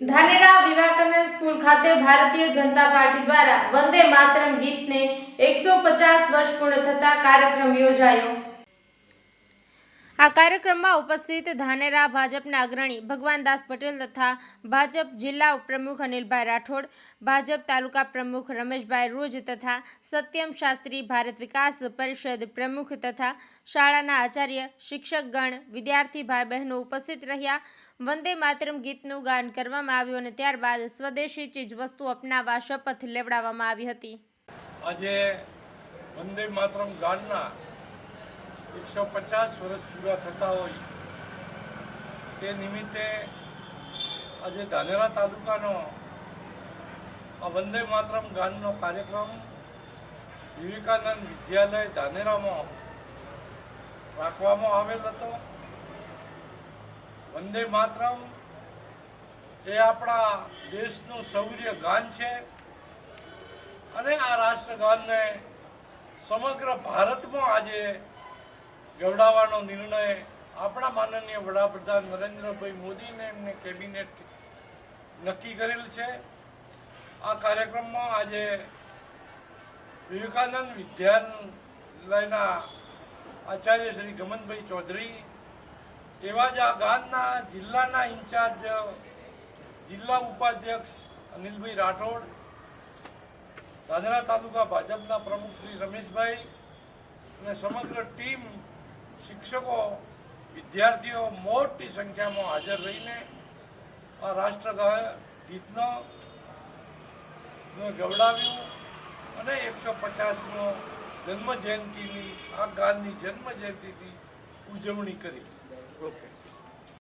Dhanera Vivekananda school ખાતે Bharatiya Janata party દ્વારા વંદે માતરમ ગીતને એકસો પચાસ વર્ષ પૂર્ણ થતા કાર્યક્રમ યોજાયો. આ કાર્યક્રમમાં ઉપસ્થિત ધાનેરા ભાજપના અગ્રણી ભગવાનદાસ પટેલ તથા ભાજપ જિલ્લા પ્રમુખ અનિલભાઈ રાઠોડ, ભાજપ તાલુકા પ્રમુખ રમેશભાઈ રૂજ તથા સત્યમ શાસ્ત્રી ભારત વિકાસ પરિષદ પ્રમુખ તથા શાળાના આચાર્ય શિક્ષકગણ, વિદ્યાર્થી ભાઈ બહેનો ઉપસ્થિત રહ્યા. વંદે માતરમ ગીતનું ગાન કરવામાં આવ્યું અને ત્યારબાદ સ્વદેશી ચીજવસ્તુ અપનાવવા શપથ લેવડાવવામાં આવી હતી. આજે વંદે માતરમ ગાનના એકસો પચાસ વર્ષ પૂરા થતા હોય, તે નિમિત્તે આજે ધાનેરા તાલુકાનો આ વંદે માતરમ ગાનનો કાર્યક્રમ વિવેકાનંદ વિદ્યાલય ધાનેરામાં રાખવામાં આવેલ હતો. વંદે માતરમ એ આપણા દેશનું શૌર્ય ગાન છે અને આ રાષ્ટ્રગાનને સમગ્ર ભારતમાં આજે ગવડાવવાનો નિર્ણય આપણા માનનીય વડાપ્રધાન નરેન્દ્રભાઈ મોદીને એમને કેબિનેટ નક્કી કરેલ છે. આ કાર્યક્રમમાં આજે વિવેકાનંદ વિદ્યાલયના આચાર્ય શ્રી ગમનભાઈ ચૌધરી, એવા જ આ ગાનના જિલ્લાના ઇન્ચાર્જ જિલ્લા ઉપાધ્યક્ષ અનિલભાઈ રાઠોડ, દાદરા તાલુકા ભાજપના પ્રમુખ શ્રી રમેશભાઈ અને સમગ્ર ટીમ શિક્ષકો, વિદ્યાર્થીઓ મોટી સંખ્યામાં હાજર રહીને આ રાષ્ટ્ર ગીતનો ગવડાવ્યું અને એકસો પચાસનો જન્મ જયંતિની આ ગાંધી જન્મ જયંતિની ઉજવણી કરી. ઓકે